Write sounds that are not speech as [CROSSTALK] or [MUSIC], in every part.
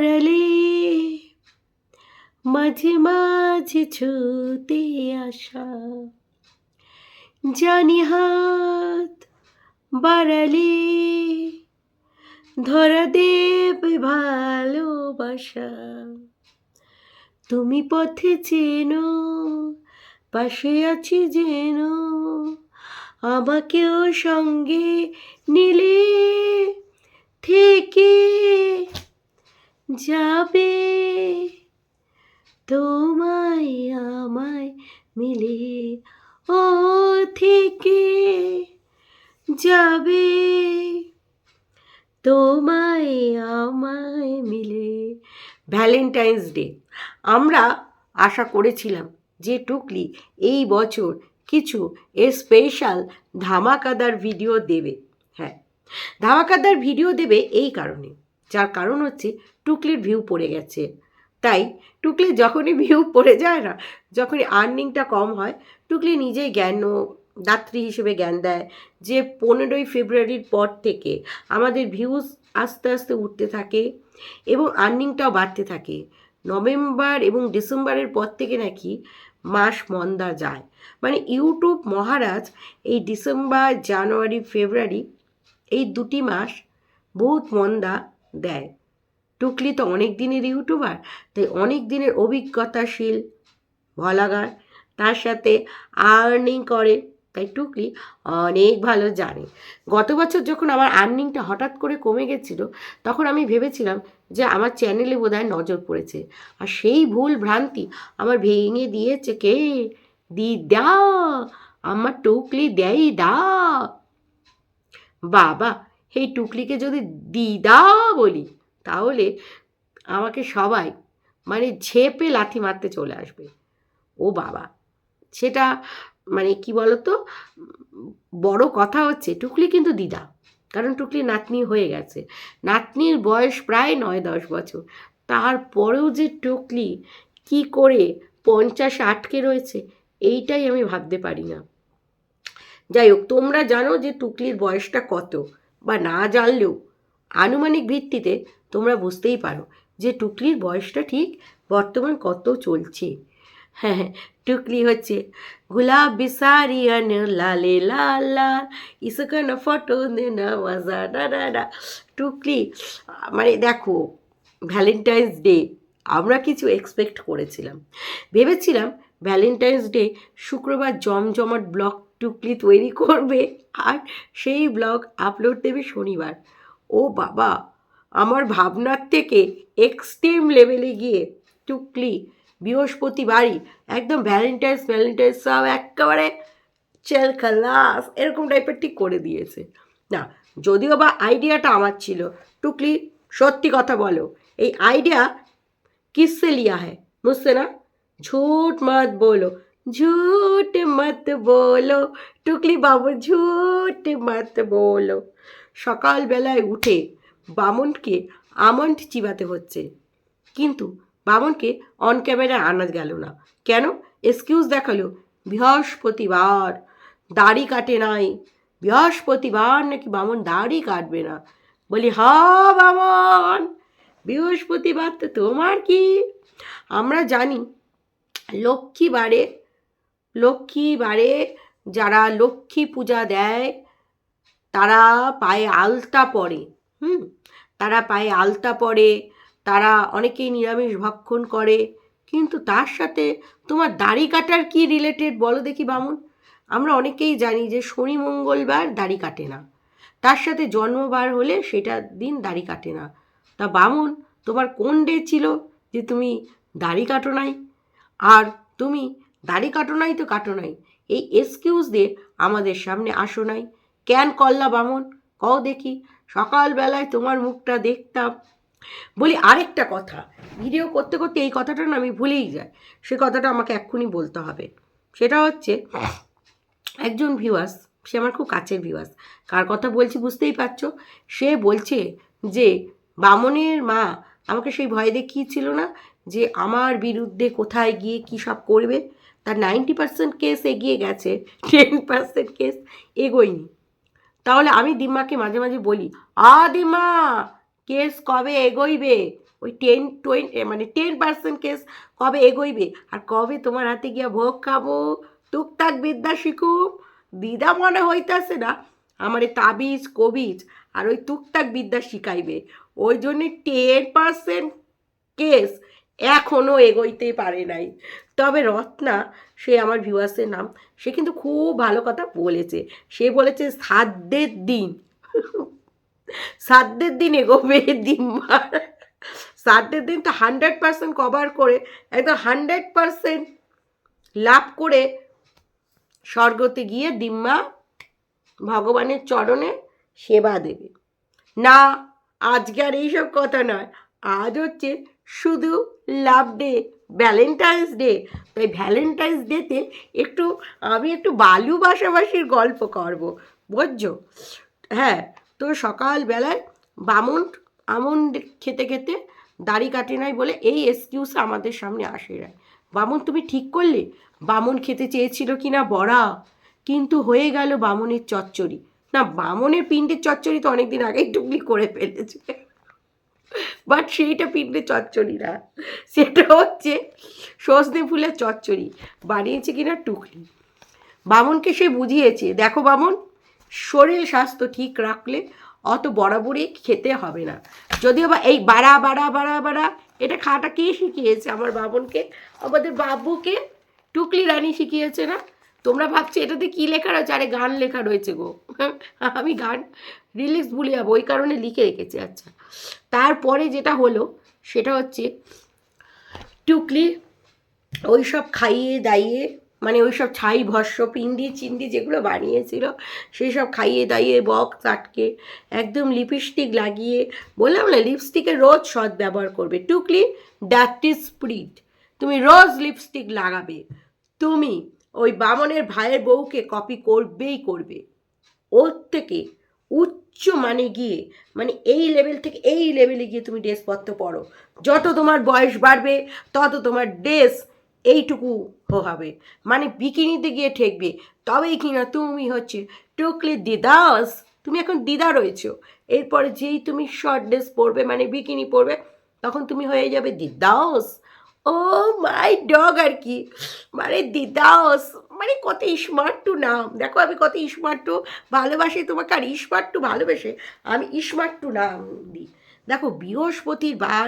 বাড়ালে মাঝে মাঝে ছুতে আসা জানি হাত বাড়ালে ধরা দেবে ভালোবাসা তুমি পথে চেনো পাশে আছি যেন আমাকেও সঙ্গে নিলে থেকে যাবে তোমায় আমায় মিলে। ও থেকে যাবে তোমায় আমায় মিলে। Valentine's day. আমরা আশা করেছিলাম যে টুকলি এই বছর কিছু স্পেশাল ধামাকাদার ভিডিও দেবে। হ্যাঁ ধামাকাদার ভিডিও দেবে এই কারণে। যার কারণ হচ্ছে টুকলির ভিউ পড়ে গেছে। তাই টুকলি যখনই ভিউ [LAUGHS] পড়ে যায় না, যখনই আর্নিংটা কম হয়, টুকলি নিজেই জ্ঞান দাত্রী হিসেবে জ্ঞান দেয় যে পনেরোই ফেব্রুয়ারির পর থেকে আমাদের ভিউজ আস্তে আস্তে উঠতে থাকে এবং আর্নিংটাও বাড়তে থাকে। নভেম্বর এবং ডিসেম্বরের পর থেকে নাকি মাস মন্দা যায়। মানে ইউটিউব মহারাজ এই ডিসেম্বর, জানুয়ারি, ফেব্রুয়ারি এই দুটি মাস বহুত মন্দা দেয়। টুকলি তো অনেক দিনের ইউটিউবার, তাই অনেক দিনের অভিজ্ঞতাশীল ভলাগার তার সাথে আর্নিং করে, তাই টুকলি অনেক ভালো জানে। গত বছর যখন আমার আর্নিংটা হঠাৎ করে কমে গেছিল, তখন আমি ভেবেছিলাম যে আমার চ্যানেলে বোধহয় নজর পড়েছে, আর সেই ভুল ভ্রান্তি আমার ভেঙে দিয়েছে কে? দিদা! আমার টুকলি দেয় দা বাবা! এই টুকলিকে যদি দিদা বলি, তাহলে আমাকে সবাই মানে ঝেপে লাথি মারতে চলে আসবে। ও বাবা, সেটা মানে কি বলতো? বড় কথা হচ্ছে, টুকলি কিন্তু দিদা, কারণ টুকলি নাতনি হয়ে গেছে। নাতনির বয়স প্রায় নয় দশ বছর। তারপরেও যে টুকলি কি করে পঞ্চাশ আটকে রয়েছে, এইটাই আমি ভাবতে পারি না। যাই হোক, তোমরা জানো যে টুকলির বয়সটা কত। বা না জানলেও আনুমানিক ভিত্তিতে তোমরা বুঝতেই পারো যে টুকলির বয়সটা ঠিক বর্তমান কত চলছে। হ্যাঁ হ্যাঁ টুকলি হচ্ছে গুলাব বিসারিয়ান লালে লাল ইসকান ফটো দেনা মজা ডা টুকলি মানে দেখো, ভ্যালেন্টাইন্স ডে আমরা কিছু এক্সপেক্ট করেছিলাম। ভেবেছিলাম ভ্যালেন্টাইন্স ডে শুক্রবার জমজমাট ব্লগ টুকলি তৈরি করবে আর সেই ব্লগ আপলোড দেবে শনিবার। ও বাবা, আমার ভাবনার থেকে এক্সট্রিম লেভেলে গিয়ে টুকলি বৃহস্পতিবারই একদম ভ্যালেন্টাইন্স ভ্যালেন্টাইন্স সব একেবারে চেল খালাস এরকম টাইপের ঠিক করে দিয়েছে। না, যদিও বা আইডিয়াটা আমার ছিল, টুকলি সত্যি কথা বলো, এই আইডিয়া কিসে লিয়া হ্যায় বুঝছে না? ঝুট মাত বলো ঝুট মত বলো টুকলি বাবু ঝুট মত বলো সকালবেলায় উঠে বামনকে আমন্ড চিবাতে হচ্ছে। কিন্তু বামনকে অন ক্যামেরায় আনা গেল না। কেন? এক্সকিউজ দেখাল। বৃহস্পতিবার। দাড়ি কাটে নাই। বৃহস্পতিবার নাকি বামন দাড়ি কাটবে না? বলি, হা, বামন! বৃহস্পতিবার তো তোমার কি? আমরা জানি, লক্ষ্মীবারে লক্ষ্মীবারে যারা লক্ষ্মী পূজা দেয়, তারা পায়ে আলতা পরে, হুম? তারা পায়ে আলতা পরে, তারা অনেকেই নিরামিষ ভক্ষণ করে, কিন্তু তার সাথে তোমার দাড়ি কাটার কি রিলেটেড বলো দেখি বামুন? আমরা অনেকেই জানি যে শনি মঙ্গলবার দাড়ি কাটে না। তার সাথে জন্মবার হলে সেটা দিন দাড়ি কাটে না। তা বামুন, তোমার কোন ডে ছিল যে তুমি দাড়ি কাটো নাই? আর তুমি দাড়ি কাটো নাই তো কাটো নাই। এই এক্সকিউজ দিয়ে আমাদের সামনে আসো নাই। কেন করলা বামন? কও দেখি, সকালবেলায় তোমার মুখটা দেখতাম। বলি আরেকটা কথা ভিডিও করতে করতে এই কথাটা না আমি ভুলেই যাই। সে কথাটা আমাকে এক্ষুনি বলতে হবে। সেটা হচ্ছে, একজন ভিউয়ার্স সে আমার খুব কাছের ভিউয়ার্স কার কথা বলছি বুঝতেই পারছ? সে বলছে যে, বামনের মা আমাকে সেই ভয় দেখিয়েছিল না যে আমার বিরুদ্ধে কোথায় গিয়ে কী সব করবে? তার নাইনটি পার্সেন্ট কেস এগিয়ে গেছে, টেন পার্সেন্ট কেস এগোয়নি। তাহলে আমি দিম্মাকে মাঝে মাঝে বলি, আ দিম্মা, কেস কবে এগোইবে? ওই টেন টোয়েন্টি মানে টেন পার্সেন্ট কেস কবে এগোইবে? আর কবে তোমার হাতে গিয়া ভোগ খাব? টুকটাক বিদ্যা শিখুম দিদা মনে হইতাছে না, আমার তাবিজ, কবিজ, আর ওই টুকটাক বিদ্যা শিখাইবে। ওই জন্যে টেন পার্সেন্ট কেস এখনও এগোইতে পারে নাই। তবে রত্না, সে আমার ভিউয়ার্সের নাম, সে কিন্তু খুব ভালো কথা বলেছে। সে বলেছে, সাধ্যের দিন। সাধ্যের দিন এগোবে দিনবার। সাধ্যের দিন তো হান্ড্রেড পার্সেন্ট কভার করে, একদম হান্ড্রেড পার্সেন্ট লাভ করে স্বর্গতে গিয়ে দিম্মা ভগবানের চরণে সেবা দেবে। না, আজকে আর এইসব কথা নয়। আজ হচ্ছে শুধু লাভ ডে, ভ্যালেন্টাইন্স ডে। তাই ভ্যালেন্টাইন্স ডেতে একটু, আমি একটু বালু বাসাবাসির গল্প করব। বুঝছ? হ্যাঁ তো সকালবেলায় বামুন, আমন খেতে খেতে দাড়ি কাটে নাই বলে এই এক্সকিউজ আমাদের সামনে আসে না বামুন, তুমি ঠিক করলে? বামুন খেতে চেয়েছিল কি না বড়া? কিন্তু হয়ে গেল বামুনের চচ্চড়ি। না, বামনের পিণ্ডের চচ্চড়ি তো অনেকদিন আগেই টুকলি করে ফেলেছে। বাট সেইটা পিণ্ডের চচ্চড়ি না। সেটা হচ্ছে সজনে ফুলের চচ্চড়ি। বানিয়েছে কিনা টুকলি। বামনকে সে বুঝিয়েছে, দেখো বামন শরীর স্বাস্থ্য ঠিক রাখলে অত বরাবরই খেতে হবে না। যদিও বা এই বাড়া বাড়া বাড়া বাড়া, এটা খাওয়াটা কে শিখিয়েছে? আমার বামনকে, আমাদের বাবুকে টুকলি রানী শিখিয়েছে না? তোমরা ভাবছ এটাতে কী লেখা রয়েছে? আরে গান লেখা রয়েছে গো। [LAUGHS] আমি গান, রিলিক্স ভুলে যাব, ওই কারণে লিখে রেখেছি আচ্ছা। তারপরে যেটা হলো, সেটা হচ্ছে টুকলি ওই সব খাইয়ে দাইয়ে মানে ওই সব ছাই, ভস্য, পিন্ডি, চিন্ডি যেগুলো বানিয়েছিল সেই সব খাইয়ে দাইয়ে বক্স আটকে একদম লিপস্টিক লাগিয়ে, বললাম না লিপস্টিকের রোজ সৎ ব্যবহার করবে। টুকলি ইজ স্প্রিট তুমি রোজ লিপস্টিক লাগাবে। তুমি ওই বামনের ভাইয়ের বউকে কপি করবেই করবে। ওর থেকে উচ্চ মানে গিয়ে মানে এই লেভেল থেকে এই লেভেলে গিয়ে তুমি ড্রেসপত্র পরো। যত তোমার বয়স বাড়বে, তত তোমার ড্রেস এইটুকু হবে। মানে বিকিনিতে গিয়ে ঠেকবে। তবেই কিনা তুমি হচ্ছে টুকলি দিদাস। তুমি এখন দিদা রয়েছো। এরপরে যেই তুমি শর্ট ড্রেস পরবে মানে বিকিনি পরবে, তখন তুমি হয়ে যাবে দিদাস। ও মাই ডগ আর কি। মানে দিদাস মানে কত টু নাম। দেখো আমি কত টু ভালোবাসি তোমাকে আর টু ভালোবেসে, আমি টু নাম দিই। দেখো বৃহস্পতিবার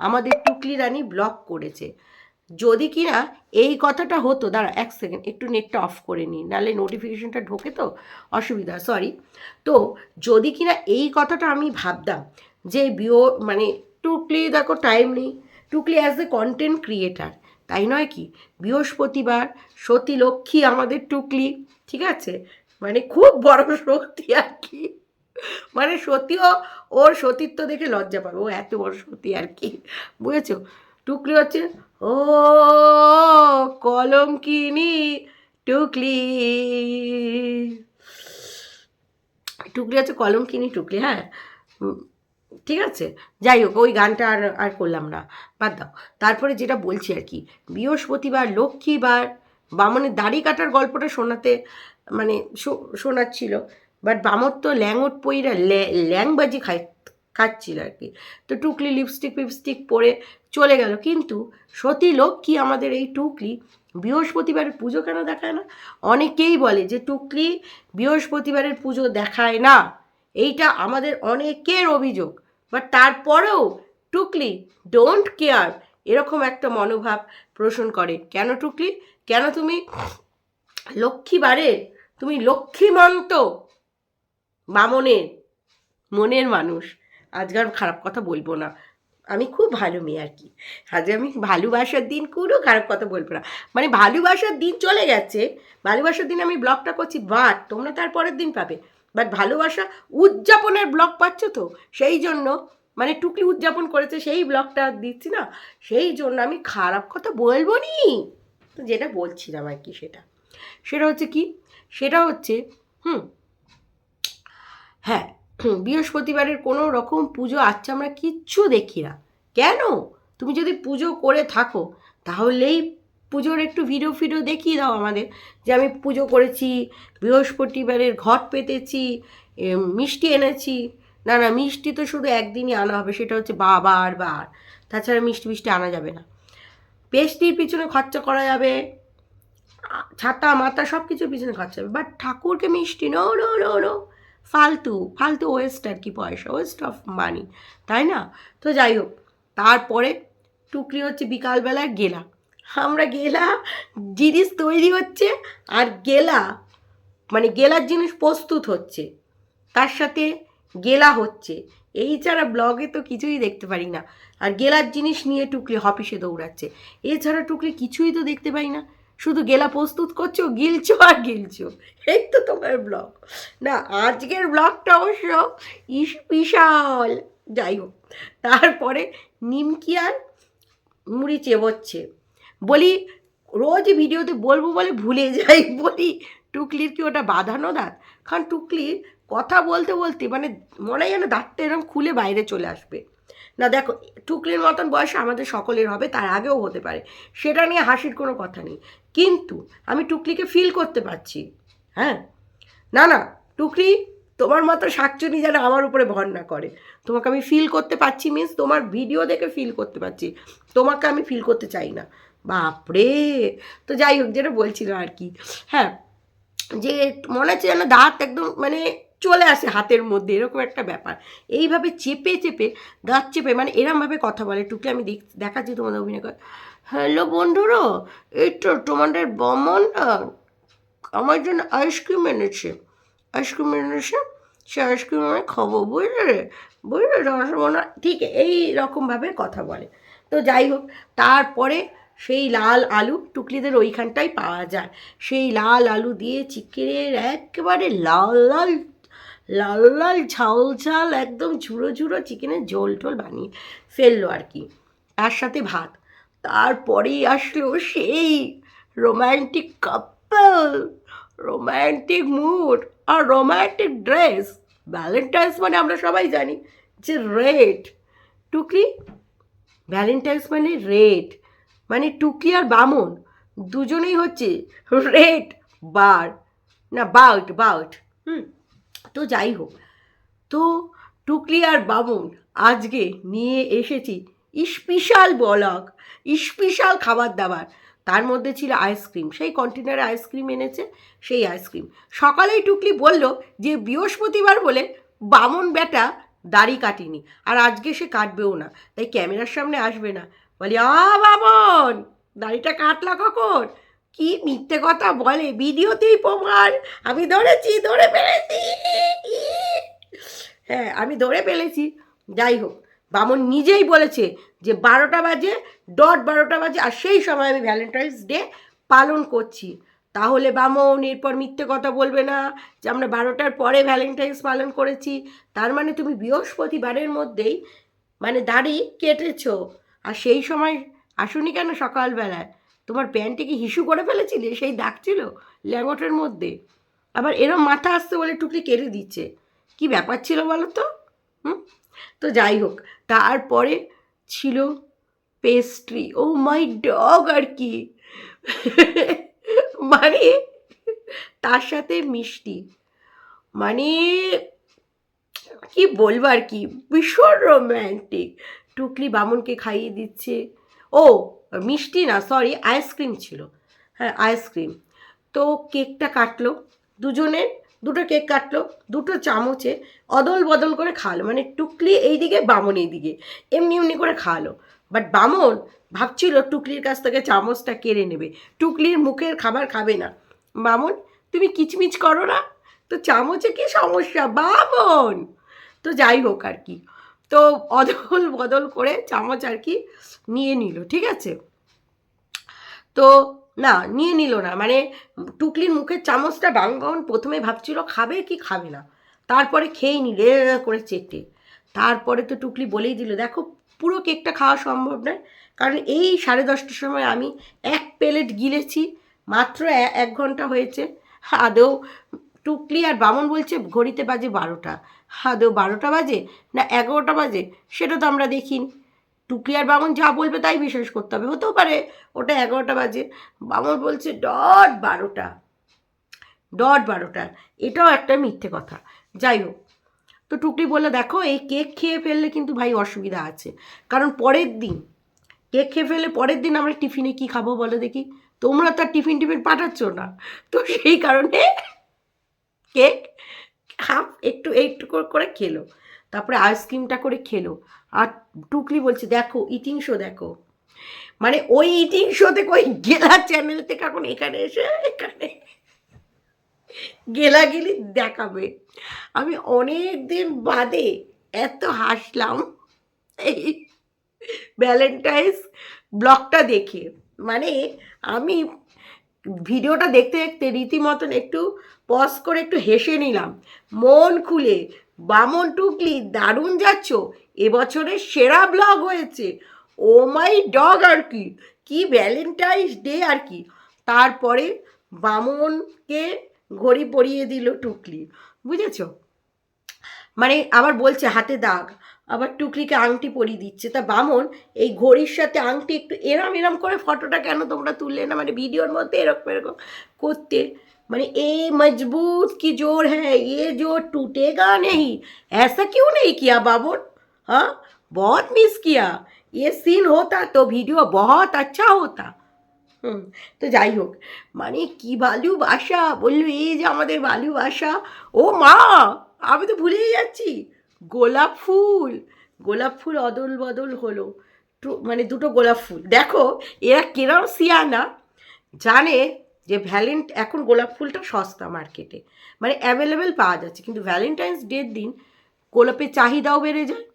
আমাদের টুকলি রানী ব্লক করেছে। যদি কি না, এই কথাটা হতো, দাঁড়া এক সেকেন্ড একটু নেটটা অফ করে নিই, নাহলে নোটিফিকেশনটা ঢোকে তো, অসুবিধা সরি তো যদি কি না, এই কথাটা আমি ভাবতাম যে বিও মানে টুকলি দেখো টাইম নেই টুকলি অ্যাজ এ কন্টেন্ট ক্রিয়েটার তাই নয় কি? বৃহস্পতিবার সতী লক্ষ্মী আমাদের টুকলি ঠিক আছে? মানে খুব বড় সতী আর কি। মানে সতীও ওর সতীত্ব দেখে লজ্জা পাবে। ও এত বড় সতী আর কি। বুঝেছ? টুকলি হচ্ছে, ও কলঙ্কিনি টুকলি টুকলি হচ্ছে কলঙ্কিনি টুকলি হ্যাঁ? ঠিক আছে? যাই হোক, ওই গানটা আর আর করলাম না। বাদ দাও। তারপরে যেটা বলছি আর কি, বৃহস্পতিবার লক্ষ্মীবার বামনের দাড়ি কাটার গল্পটা শোনাতে মানে শোনাচ্ছিল। বাট বামর তো ল্যাঙট পইরা ল্যাংবাজি খাই, খাচ্ছিল আর কি। তো টুকলি লিপস্টিক ফিপস্টিক পরে চলে গেল। কিন্তু সতী লক্ষ্মী আমাদের এই টুকলি বৃহস্পতিবারের পুজো কেন দেখায় না? অনেকেই বলে যে টুকলি বৃহস্পতিবারের পুজো দেখায় না। এইটা আমাদের অনেকের অভিযোগ। বাট তারপরেও টুকলি ডোন্ট কেয়ার এরকম একটা মনোভাব পোষণ করে। কেন টুকলি? কেন তুমি লক্ষ্মীবারে, তুমি লক্ষ্মীমন্ত বামনের মনের মানুষ? আজকাল খারাপ কথা বলব না। আমি খুব ভালো মেয়ে আর কি। আজ আমি ভালোবাসার দিন কোনো খারাপ কথা বলব না। মানে ভালোবাসার দিন চলে গেছে। ভালোবাসার দিন আমি ব্লগটা করছি বাট তোমরা তার পরের দিন পাবে। বাট ভালোবাসা উদযাপনের ব্লগ পাচ্ছ তো? সেই জন্য মানে টুকলি উদযাপন করেছে সেই ব্লগটা দিচ্ছি না? সেই জন্য আমি খারাপ কথা বলব নি? যেটা বলছিলাম আর কি সেটা। সেটা হচ্ছে কি? সেটা হচ্ছে, হুম হ্যাঁ বৃহস্পতিবারের কোনো রকম পুজো আচ্ছা আমরা কিচ্ছু দেখি না। কেন? তুমি যদি পুজো করে থাকো, তাহলেই পুজোর একটু ভিডিও ফিডিও দেখিয়ে দাও আমাদের। যে আমি পুজো করেছি, বৃহস্পতিবারের ঘট পেতেছি মিষ্টি এনেছি। না না, মিষ্টি তো শুধু একদিনই আনা হবে, সেটা হচ্ছে বাবার বার। তাছাড়া মিষ্টি মিষ্টি আনা যাবে না। পেস্টির পিছনে খরচা করা যাবে ছাতা মাতা সব কিছুর পিছনে খরচা হবে বাট ঠাকুরকে মিষ্টি নো নো নো নো ফালতু ফালতু ওয়েস্ট আর কি পয়সা ওয়েস্ট অফ মানি তাই না? তো যাই হোক, তারপরে টুকরি হচ্ছে বিকালবেলায় গেলা আমরা গেলা জিনিস তৈরি হচ্ছে আর গেলা মানে গেলার জিনিস প্রস্তুত হচ্ছে, তার সাথে গেলা হচ্ছে। এই ছাড়া ব্লগে তো কিছুই দেখতে পারি না। আর গেলার জিনিস নিয়ে টুকলি হপিসে দৌড়াচ্ছে। এছাড়া টুকলি কিছুই তো দেখতে পাই না। শুধু গেলা প্রস্তুত করছ, গিলছো আর গিলছো। এই তো তোমার ব্লগ। না, আজকের ব্লগটা অবশ্য ইস, বিশাল। যাই হোক, তারপরে নিমকি আর মুড়ি চেবোচ্ছে। বলি, রোজ ভিডিওতে বলব বলে ভুলে যাই, বলি, টুকলির কি ওটা বাঁধানো দাঁত? কারণ টুকলির কথা বলতে বলতে মানে মনে যেন দাঁতটা এরকম খুলে বাইরে চলে আসবে। না দেখো, টুকলির মতন বয়স আমাদের সকলের হবে, তার আগেও হতে পারে। সেটা নিয়ে হাসির কোনো কথা নেই। কিন্তু আমি টুকলিকে ফিল করতে পারছি হ্যাঁ? না না, টুকলি তোমার মতো শাকচুনি যেন আমার উপরে ভর না করে। তোমাকে আমি ফিল করতে পারছি মিন্স তোমার ভিডিও দেখে ফিল করতে পারছি। তোমাকে আমি ফিল করতে চাই না। বাপরে! তো যাই হোক, যেটা বলছিল আর কি। হ্যাঁ যে মনে হচ্ছে যেন দাঁত একদম মানে চলে আসে হাতের মধ্যে, এরকম একটা ব্যাপার। এইভাবে চেপে চেপে দাঁত চেপে মানে এরমভাবে কথা বলে। টুকলি আমি দেখ, দেখাচ্ছি তোমাদের অভিনয় করে হ্যালো বন্ধুরা, এই তো তোমাদের বমনটা আমার জন্য আইসক্রিম এনেছে। আইসক্রিম এনেছে? সে আইসক্রিম আমি খাব বুঝলে বুঝলে? রসমনা ঠিক এই রকমভাবে কথা বলে। তো যাই হোক, তারপরে সেই লাল আলু টুকলিদের ওইখানটাই পাওয়া যায়। সেই লাল আলু দিয়ে চিকেনের একেবারে লাল লাল লাল লাল ঝাল ঝাল একদম ঝুড়ো ঝুড়ো চিকেনের ঝোল টোল বানিয়ে ফেলল আর কি। তার সাথে ভাত তারপরেই আসলো সেই রোম্যান্টিক কাপল রোম্যান্টিক মুড আর রোম্যান্টিক ড্রেস ভ্যালেন্টাইন্স মানে আমরা সবাই জানি যে রেড টুকলি ভ্যালেন্টাইন্স মানে রেড মানে টুকলি আর বামন, দুজনেই হচ্ছে রেড বার না বাউট বাউট হুম, তো যাই হোক, তো টুকলি আর বামন আজকে নিয়ে এসেছি স্পেশাল বলক স্পেশাল খাবার দাবার, তার মধ্যে ছিল আইসক্রিম সেই কন্টেনারে আইসক্রিম এনেছে, সেই আইসক্রিম সকালেই টুকলি বলল যে বৃহস্পতিবার বলে বামন বেটা দাড়ি কাটিনি, আর আজকে সে কাটবেও না, তাই ক্যামেরার সামনে আসবে না বলি অ বামন দাড়িটা কাটলা কখন? কি মিথ্যে কথা বলে, ভিডিওতেই প্রমাণ। আমি ধরেছি, ধরে ফেলেছি। হ্যাঁ আমি ধরে ফেলেছি। যাই হোক, বামন নিজেই বলেছে যে বারোটা বাজে, ডট বারোটা বাজে, আর সেই সময় আমি ভ্যালেন্টাইন্স ডে পালন করছি। তাহলে বামন, এরপর মিথ্যে কথা বলবে না যে আমরা বারোটার পরে ভ্যালেন্টাইন্স পালন করেছি। তার মানে তুমি বৃহস্পতিবারের মধ্যেই মানে দাড়ি কেটেছো। আর সেই সময় আসুনি কেন সকালবেলায়? তোমার প্যান্টে কি হিসু করে ফেলেছিলে? সেই দাগ ছিল ল্যাঙ্গটের মধ্যে। আবার এরম মাথা আসতে বলে টুকলি কেটে দিচ্ছে। কি ব্যাপার ছিল বলো তো? হুম? তো যাই হোক, তারপরে ছিল পেস্ট্রি। ও মাই ডগ, আর কি? মানে তার সাথে মিষ্টি। মানে কি বলব আর কি? ভীষণ রোম্যান্টিক টুকলি বামুনকে খাইয়ে দিচ্ছে। ও, মিষ্টি না সরি আইসক্রিম ছিল। হ্যাঁ আইসক্রিম তো কেকটা কাটলো। দুজনে, দুটো কেক কাটলো, দুটো চামচে অদল বদল করে খাওয়ালো মানে টুকলি এইদিকে, বামন এইদিকে, এমনি এমনি করে খাওয়ালো বাট বামন ভাবছিল টুকলির কাছ থেকে চামচটা কেড়ে নেবে। টুকলির মুখের খাবার খাবে না। বামন, তুমি কিচমিচ করো না? তো চামচে কি সমস্যা? বামন! তো যাই হোক আর কি। তো অদল বদল করে চামচ আর কি নিয়ে নিল, ঠিক আছে? তো না, নিয়ে নিল না মানে টুকলির মুখের চামচটা বাঙ্গন প্রথমে ভাবছিল, খাবে কি খাবে না? তারপরে খেয়েই নিল করে চেটে। তারপরে তো টুকলি বলেই দিল, দেখো, পুরো কেকটা খাওয়া সম্ভব নয়। কারণ এই সাড়ে দশটার সময় আমি এক প্লেট গিলেছি, মাত্র এক ঘণ্টা হয়েছে। আদৌ টুকলি আর বামন বলছে, ঘড়িতে বাজে বারোটা। আদৌ বারোটা বাজে না এগারোটা বাজে? সেটা তো আমরা দেখিনি টুকি আর বামন যা বলবে তাই বিশ্বাস করতে হবে। হতেও পারে ওটা এগারোটা বাজে। বামন বলছে, ডট বারোটা। ডট বারোটা। এটাও একটা মিথ্যে কথা। যাই হোক। তো টুকলি বলল, দেখো, এই কেক খেয়ে ফেললে কিন্তু ভাই অসুবিধা আছে। কারণ পরের দিন, কেক খেয়ে ফেললে পরের দিন আমরা টিফিনে কি খাব বলো দেখি? তোমরা তো আর টিফিন টিফিন পাঠাচ্ছ না। তো সেই কারণে কেক হাফ একটু একটু করে- খেলো। তারপরে আইসক্রিমটা করে খেলো। আর টুকলি বলছে, দেখো ইটিং শো দেখো। মানে ওই ইটিং শো থেকে ওই গেলা চ্যানেল থেকে এখন এখানে এসে, এখানে গেলাগিলি দেখাবে। আমি অনেক দিন বাদে এত হাসলাম এই ভ্যালেন্টাইন্স ব্লগটা দেখে। মানে আমি ভিডিওটা দেখতে দেখতে রীতিমতন একটু পজ করে একটু হেসে নিলাম। মন খুলে, বামন টুকলি, দারুণ যাচ্ছ এবছরের সেরা ব্লগ হয়েছে। ও মাই ডগ আর কি কি ভ্যালেন্টাইন্স ডে আর কি। তারপরে বামনকে ঘড়ি পরিয়ে দিল টুকলি, বুঝেছ? মানে আবার বলছে হাতে দাগ, আবার টুকলিকে আংটি পরিয়ে দিচ্ছে। তা বামন, এই ঘড়ির সাথে আংটি একটু এরম এরম করে ফটোটা কেন তোমরা তুললে না? মানে ভিডিওর মধ্যে এরকম এরকম করতে। মানে ए मजबूत की जोर है ये जोर टूटेगा नहीं ऐसा क्यों नहीं किया बाबुल हाँ बहुत मिस किया ये सीन होता तो वीडियो बहुत अच्छा होता হুম তো যাই হোক মানে কি ভালোবাসা বললো এই যে আমাদের ভালোবাসা ও মা আমি তো ভুলেই যাচ্ছি গোলাপ ফুল গোলাপ ফুল অদল বদল হলো টু- মানে দুটো গোলাপ ফুল দেখো এরা কেরম সিয়ানা জানে যে ভ্যালেন্ট এখন গোলাপ ফুলটা সস্তা মার্কেটে মানে অ্যাভেলেবেল পাওয়া যাচ্ছে, কিন্তু ভ্যালেন্টাইন্স ডের দিন গোলাপের চাহিদাও বেড়ে যায়,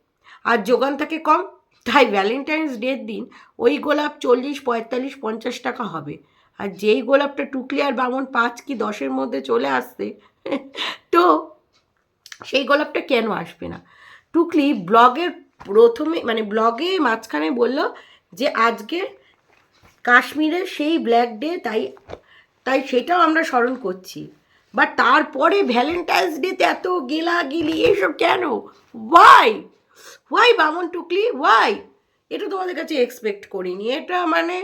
আর যোগান থাকে কম, তাই ভ্যালেন্টাইন্স ডের দিন ওই গোলাপ চল্লিশ, পঁয়তাল্লিশ, পঞ্চাশ টাকা হবে। আর যেই গোলাপটা টুকলি আর বামন পাঁচ কি দশের মধ্যে চলে আসছে, [LAUGHS] তো সেই গোলাপটা কেন আসবে না? টুকলি ব্লগের প্রথমে মানে ব্লগে মাঝখানে বলল যে আজকে কাশ্মীরের সেই ব্ল্যাক ডে তাই তাই সেটাও আমরা স্মরণ করছি। বা তারপরে ভ্যালেন্টাইন্স ডেতে এত গেলা গিলি এইসব কেন? ওয়াই ওয়াই বামন টুকলি? ওয়াই এটা তোমাদের কাছে এক্সপেক্ট করিনি। এটা মানে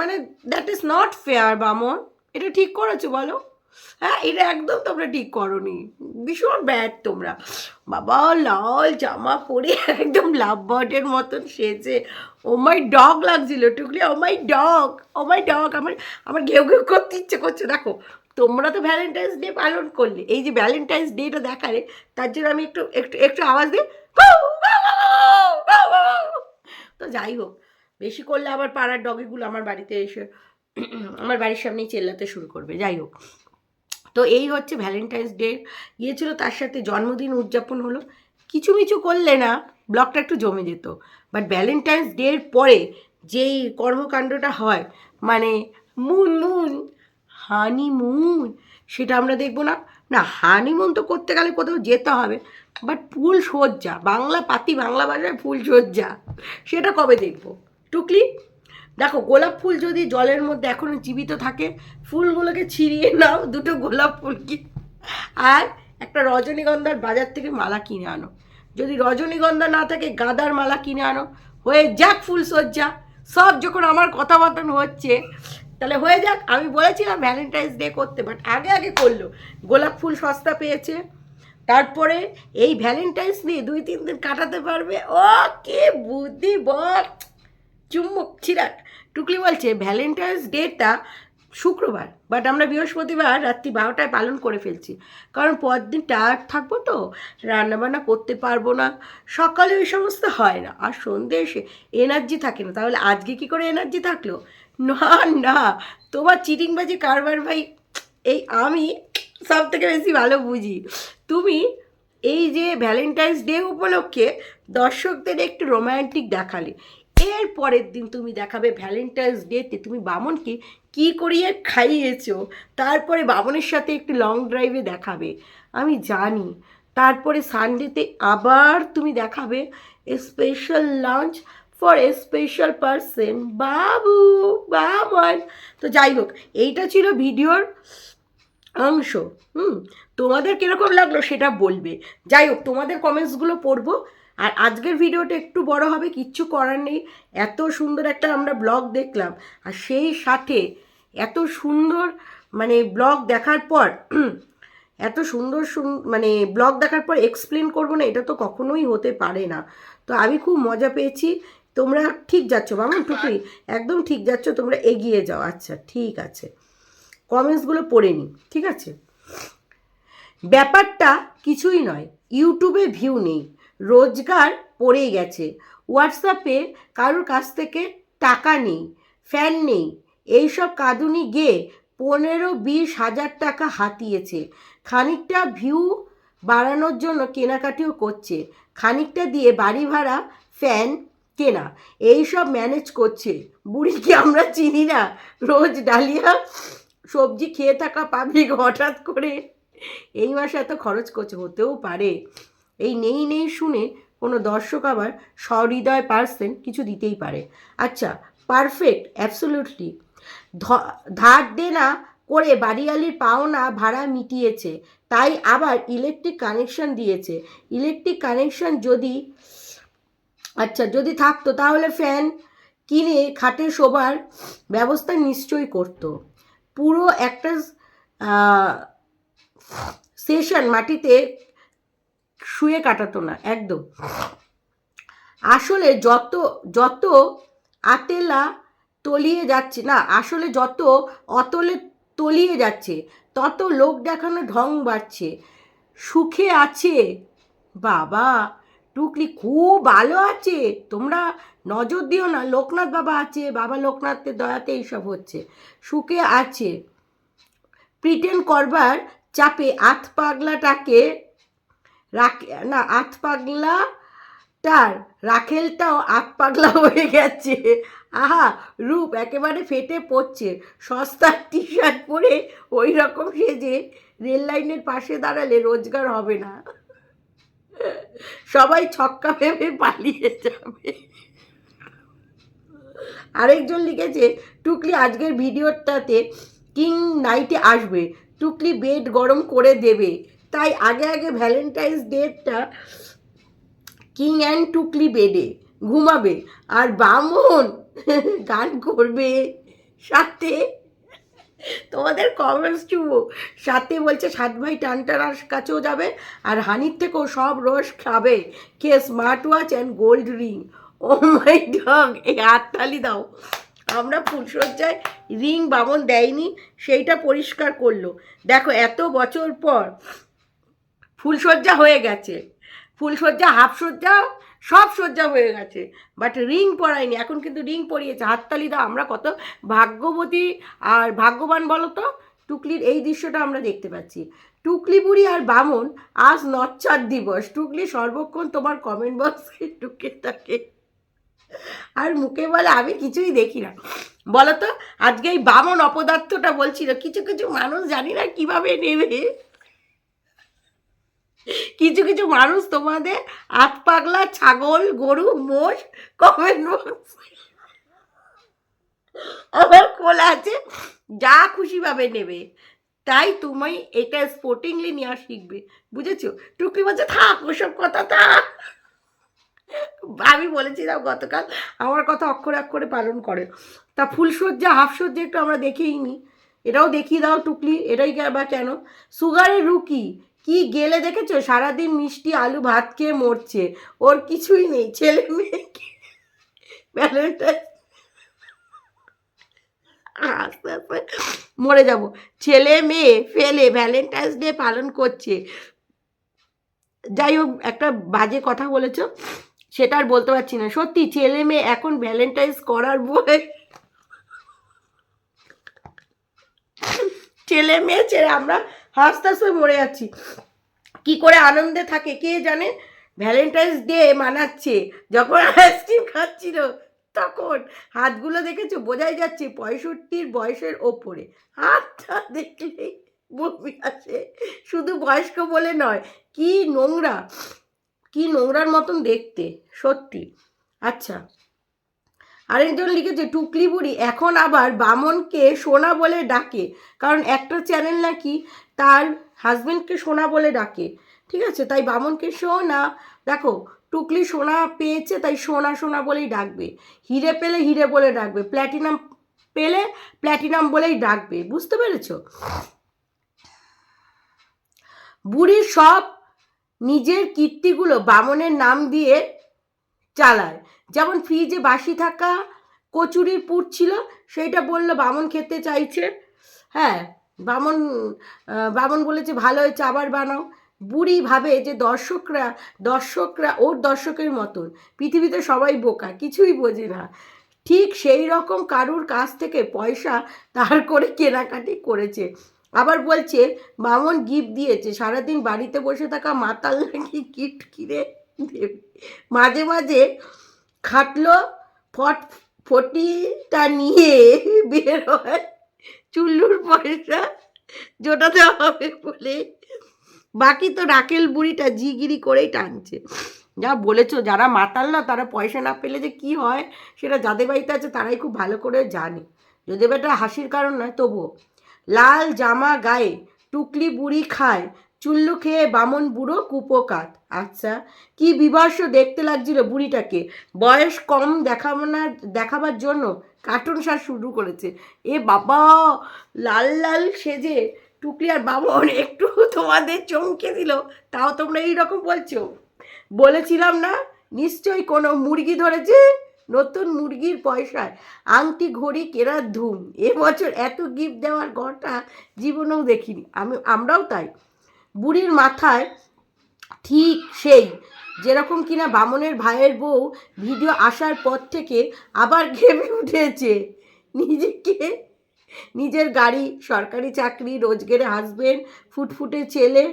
মানে দ্যাট ইজ নট ফেয়ার বামন। এটা ঠিক করেছ বলো। হ্যাঁ এটা একদম তোমরা ঠিক করনি। ভীষণ ব্যাড তোমরা। বাবা, লাল জামা পরে একদম লাভ বার্ডের মতন সেজে। ও মাই ডগ লাগছিল, টুকলি, ও my dog O my dog আমার আমার ঘেউ ঘেউ করতে ইচ্ছে করছে। দেখো, তোমরা তো ভ্যালেন্টাইন্স ডে পালন করলে। এই যে ভ্যালেন্টাইন্স ডেটা দেখালে, তার জন্য আমি একটু একটু একটু আওয়াজ দিই। তো যাই হোক, বেশি করলে আবার পাড়ার ডগিগুলো আমার বাড়িতে এসে, আমার বাড়ির সামনেই চেল্লাতে শুরু করবে। যাই হোক। তো এই হচ্ছে ভ্যালেন্টাইন্স ডে ইয়ে ছিল তার সাথে জন্মদিন উদযাপন হলো। কিছু মিছু করলে না ব্লগটা একটু জমে যেত। বাট ভ্যালেন্টাইন্স ডের পরে যেই কর্মকাণ্ডটা হয় মানে মুন মুন হানিমুন সেটা আমরা দেখব না। না হানিমুন তো করতে গেলে কোথাও যেতে হবে। বাট ফুল সজ্জা, বাংলা পাতি, বাংলা ভাষায় ফুল সজ্জা, সেটা কবে দেখব? টুকলি দেখো, গোলাপ ফুল যদি জলের মধ্যে এখনও জীবিত থাকে, ফুলগুলোকে ছিঁড়িয়ে নাও, দুটো গোলাপ ফুল কি? আর একটা রজনীগন্ধার বাজার থেকে মালা কিনে আনো। যদি রজনীগন্ধা না থাকে, গাঁদার মালা কিনে আনো। হয়ে যাক ফুল সজ্জা সব যখন আমার কথা হচ্ছে, তাহলে হয়ে যাক। আমি বলেছিলাম ভ্যালেন্টাইন্স ডে করতে বাট আগে আগে করল। গোলাপ ফুল সস্তা পেয়েছে। তারপরে এই ভ্যালেন্টাইন্স নিয়ে দুই তিন দিন কাটাতে পারবে। ও, কে বুদ্ধি বল! চুম্বক ছিরাক। টুকলি বলছে ভ্যালেন্টাইন্স ডেটা শুক্রবার বাট আমরা বৃহস্পতিবার রাত্রি বারোটায় পালন করে ফেলছি। কারণ পরদিন টায়ার্ড থাকব তো, রান্নাবান্না করতে পারব না, সকালে ওই সমস্ত হয় না, আর সন্ধে এসে এনার্জি থাকে না, তাহলে আজকে কি করে এনার্জি থাকল? না না, তোমার চিটিংবাজি কারবার ভাই, এই আমি সব থেকে বেশি ভালো বুঝি। তুমি এই যে ভ্যালেন্টাইন্স ডে উপলক্ষে দর্শকদের একটু রোম্যান্টিক দেখালে এর পরের দিন তুমি দেখাবে ভ্যালেন্টাইন্স ডেতে তুমি বামনকে কি করিয়ে খাইয়েছ? তারপরে বামনের সাথে একটু লং ড্রাইভে দেখাবে। আমি জানি। তারপরে সানডেতে আবার তুমি দেখাবে special lunch for a special person বাবু, বামন। তো যাই হোক, এইটা ছিল ভিডিওর অংশ। হুম, তোমাদের কীরকম লাগল সেটা বলবে। যাই হোক, তোমাদের কমেন্টসগুলো পড়ব। আর আজকের ভিডিওটা একটু বড় হবে, কিচ্ছু করার নেই। এত সুন্দর একটা আমরা ব্লগ দেখলাম। আর সেই সাথে এত সুন্দর মানে ব্লগ দেখার পর, [CLEARS THROAT] এত সুন্দর সুন- মানে ব্লগ দেখার পর এক্সপ্লেন করব না, এটা তো কখনোই হতে পারে না। তো আমি খুব মজা পেয়েছি। তোমরা ঠিক যাচ্ছ মামা টুকুই একদম ঠিক যাচ্ছ, তোমরা এগিয়ে যাও। আচ্ছা ঠিক আছে। কমেন্টসগুলো পড়ে নিই, ঠিক আছে? ব্যাপারটা কিছুই নয় ইউটিউবে ভিউ নেই। রোজগার পড়েই গেছে। হোয়াটসঅ্যাপে কারোর কাছ থেকে টাকা নেই ফ্যান নেই, এইসব কাঁদুনি গেয়ে পনেরো বিশ হাজার টাকা হাতিয়েছে। খানিকটা ভিউ বাড়ানোর জন্য কেনাকাটিও করছে। খানিকটা দিয়ে বাড়ি ভাড়া ফ্যান কেনা এই সব ম্যানেজ করছে বুড়িকে আমরা চিনি না? রোজ ডালিয়া, সবজি খেয়ে থাকা পাবলিক হঠাৎ করে। এই মাসে এত খরচ করছে, হতেও পারে। এই নেই নেই শুনে কোনো দর্শক আবার সহৃদয় পার্সেন কিছু দিতেই পারে। আচ্ছা পারফেক্ট অ্যাবসোলিউটলি ধার দেনা করে বাড়িয়ালির পাওনা ভাড়া মিটিয়েছে, তাই আবার ইলেকট্রিক কানেকশন দিয়েছে। ইলেকট্রিক কানেকশন যদি আচ্ছা যদি থাকতো, তাহলে ফ্যান কিনে খাটে শোবার ব্যবস্থা নিশ্চয়ই করতো। পুরো একটা সেশন মাটিতে শুয়ে কাটাতো না, একদম। আসলে যত যত আতেলা তলিয়ে যাচ্ছে, না, আসলে যত অতলে তলিয়ে যাচ্ছে, তত লোক দেখানো ঢং বাড়ছে। সুখে আছে, বাবা, টুকলি খুব ভালো আছে। তোমরা নজর দিও না, লোকনাথ বাবা আছে, বাবা লোকনাথের দয়াতে এইসব হচ্ছে। সুখে আছে। প্রিটেন করবার চাপে আত পাগলাটাকে রাখে, না আত পাগলাটার রাখেলটাও আত পাগলা [LAUGHS] হয়ে গেছে। আহা, রূপ, একেবারে ফেটে পড়ছে। সস্তার টি শার্ট পরে ওই রকম সেজে রেল লাইনের পাশে দাঁড়ালে রোজগার হবে না। সবাই ছক্কা ভেবে পালিয়ে যাবে। আরেকজন লিখেছে, টুকলি আজকের ভিডিওটাতে কিং নাইটে আসবে। টুকলি বেড গরম করে দেবে। তাই আগে আগে ভ্যালেন্টাইন্স ডেটটা কিং অ্যান্ড টুকলি বেডে ঘুমাবে। আর বামন [LAUGHS] গান করবে সাথে। তোমাদের কমেন্টস চুবো সাথে বলছে, সাত ভাই টানটানার কাছেও যাবে আর হানির থেকেও সব রস খাবে। কে smart watch and gold ring oh my dog এই হাততালি দাও। আমরা ফুলসজ্জায় রিং বামন দেয়নি, সেইটা পরিষ্কার করল। দেখো, এত বছর পর ফুলসজ্জা হয়ে গেছে। ফুলসজ্জা হাফ সজ্জা সব সজ্জা হয়ে গেছে। বাট রিং পরায়নি। এখন কিন্তু রিং পরিয়েছে। হাততালি দাও। আমরা কত ভাগ্যবতী আর ভাগ্যবান বলো তো টুকলির এই দৃশ্যটা আমরা দেখতে পাচ্ছি। টুকলি বুড়ি আর বামন আজ নচ্চার দিবস। টুকলি সর্বক্ষণ তোমার কমেন্ট বক্সে টুকে থাকে। আর মুখে বলে, আমি কিছুই দেখি না। বলো তো আজকে এই বামন অপদার্থটা বলছিল। কিছু কিছু মানুষ জানি না কীভাবে নেবে। কিছু কিছু মানুষ তোমাদের আত পাগলা, ছাগল, গরু, মোষ কমেন্ট বক্স আমার খোলা আছে, যা খুশি ভাবে নেবে। তাই তুমি এটা স্পোর্টিংলি নেওয়া শিখবে। বুঝেছ? টুকরি বলছে, থাক, ওসব কথা থাক। আমি বলেছিলাম গতকাল, আমার কথা অক্ষরে অক্ষরে পালন করে। তা ফুলসজ্জা হাফ সজ্জা একটু আমরা দেখেই নি। এটাও দেখিয়ে দাও টুকলি, এটাই বা কেন? সুগারের রুকি কি গেলে দেখেছ? সারাদিন মিষ্টি আলু ভাত খেয়ে মরছে। ওর কিছুই নেই, ছেলে মেয়েকে। আস্তে আস্তে। মরে যাব। ছেলে মেয়ে ফেলে ভ্যালেন্টাইন্স ডে পালন করছে। যাই হোক, একটা বাজে কথা বলেছ, সেটা আর বলতে পারছি না। সত্যি, ছেলে মেয়ে এখন ভ্যালেন্টাইন্স করার বই ছেলে মেয়ে ছেড়ে আমরা হাসতে হাসতে মরে যাচ্ছি। কি করে আনন্দে থাকে, কে জানে? ভ্যালেন্টাইন্স ডে মানাচ্ছে। যখন আইসক্রিম খাচ্ছিল, তখন হাতগুলো দেখেছ? বোঝাই যাচ্ছে পঁয়ষট্টির বয়সের ওপরে। হাতটা দেখলেই বমি আসে। শুধু বয়স্ক বলে নয়, কি নোংরা, কি নোংরার মতন দেখতে, সত্যি। আচ্ছা। আরেকজন লিখেছে টুকলি বুড়ি, এখন আবার বামনকে সোনা বলে ডাকে। কারণ একটা চ্যানেল নাকি তার হাজবেন্ডকে সোনা বলে ডাকে। ঠিক আছে? তাই বামনকে সোনা, দেখো, টুকলি সোনা পেয়েছে, তাই সোনা সোনা বলেই ডাকবে। হিরে পেলে হিরে বলে ডাকবে, প্ল্যাটিনাম পেলে প্ল্যাটিনাম বলেই ডাকবে। বুঝতে পেরেছ? বুড়ির সব নিজের কীর্তিগুলো বামনের নাম দিয়ে চালায়। যেমন ফ্রিজে বাসি থাকা কচুরির পুর ছিল, সেইটা বলল বামন খেতে চাইছে। হ্যাঁ বামন বামন বলেছে ভালো হয়েছে আবার বানাও। বুড়ি ভাবে যে দর্শকরা দর্শকরা ওর দর্শকের মতন। পৃথিবীতে সবাই বোকা, কিছুই বোঝে না। ঠিক সেই রকম কারুর কাছ থেকে পয়সা তার করে কেনাকাটি করেছে। আবার বলছে মামন গিফট দিয়েছে, সারাদিন বাড়িতে বসে থাকা মাতাল নাকি গিফট কিনে দেবে? মাঝে মাঝে খাটলো, ফট, ফটিটা নিয়ে বের হয়। চুল্লুর পয়সা জোটাতে হবে বলে। বাকি তো রাকেল বুড়িটা জিগিরি করেই টানছে। যা বলেছ, যারা মাতাল না, তারা পয়সা না পেলে যে কি হয়, সেটা যাদের বাড়িতে আছে, তারাই খুব ভালো করে জানে। যদি এটা হাসির কারণ নয়, তবুও। লাল জামা গায়ে টুকলি বুড়ি খায় চুল্লু খেয়ে বামন বুড়ো কুপোকাত। আচ্ছা কি বিভর্ষ দেখতে লাগছিল বুড়িটাকে? বয়স কম দেখাবার দেখাবার জন্য কার্টুন সার শুরু করেছে। এ বাবা, লাল লাল সেজে টুকলি আর বামন একটু তোমাদের চমকে দিল, তাও তোমরা এইরকম বলছো? বলেছিলাম না? নিশ্চয়ই কোনো মুরগি ধরেছে? নতুন মুরগির পয়সায় আংটি ঘড়ি কেনার ধুম। এবছর এত গিফট দেওয়ার ঘরটা জীবনেও দেখিনি। আমি, আমরাও তাই। বুড়ির মাথায় ঠিক সেই। যেরকম কিনা বামনের ভাইয়ের বউ ভিডিও আসার পর থেকে আবার ঘেমে উঠেছে। নিজেকে, নিজের গাড়ি, সরকারি চাকরি, রোজগেরে হাসবেন্ড ফুটফুটে ছেলে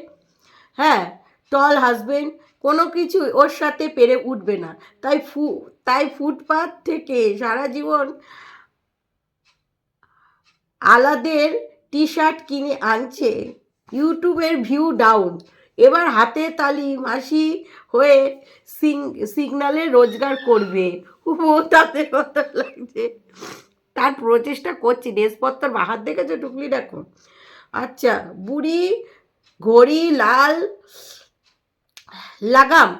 হ্যাঁ টল হাসবেন্ড কোনো কিছু ওর সাথে পেরে উঠবে না। তাই ফু, তাই ফুটপাথ থেকে সারা জীবন আলাদের টি শার্ট কিনে আনছে। ইউটিউবের ভিউ ডাউন। এবার হাতে তালি মাসি হয়ে সিগনালে রোজগার করবে। তাতে কত লাগছে। তার প্রচেষ্টা করছি। ড্রেসপত্র বাহার দেখেছ? টুকলি দেখো। আচ্ছা বুড়ি, ঘড়ি, লাল লাগাম।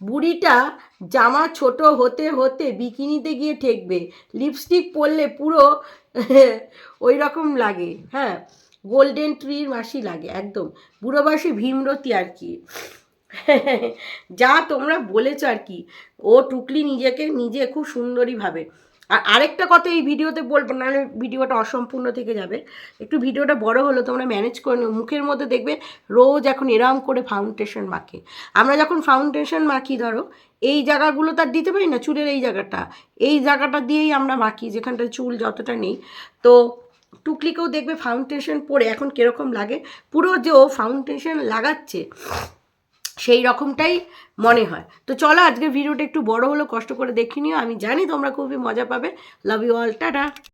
বুড়িটা জামা ছোট হতে হতে বিকিনিতে গিয়ে ঠেকবে। লিপস্টিক পরলে পুরো [LAUGHS] ওই রকম লাগে। হ্যাঁ। গোল্ডেন ট্রির মাসি লাগে, একদম। বুড়ো বয়সে ভীমরতি আর কি। [LAUGHS] যা তোমরা বলেছ আর কি। ও টুকলি নিজেকে নিজে খুব সুন্দরী ভাবে। আর আরেকটা কথা এই ভিডিওতে বলব, নাহলে ভিডিওটা অসম্পূর্ণ থেকে যাবে। একটু ভিডিওটা বড় হলো, তোমরা ম্যানেজ করে নিও। মুখের মধ্যে দেখবে রোজ এখন এরম করে ফাউন্ডেশন মাখে। আমরা যখন ফাউন্ডেশন মাখি, ধরো, এই জায়গাগুলো তার দিতে পারি না, চুলের এই জায়গাটা। এই জায়গাটা দিয়েই আমরা মাখি যেখানটা চুল যতটা নেই। তো টুকলিকেও দেখবে ফাউন্ডেশন পরে এখন কীরকম লাগে। পুরো যে ও ফাউন্ডেশন লাগাচ্ছে, সেই রকমটাই মনে হয়। তো চলো আজকে ভিডিওটা একটু বড় হলো, কষ্ট করে দেখিনিও আমি জানি তোমরা খুবই মজা পাবে। Love you all tata.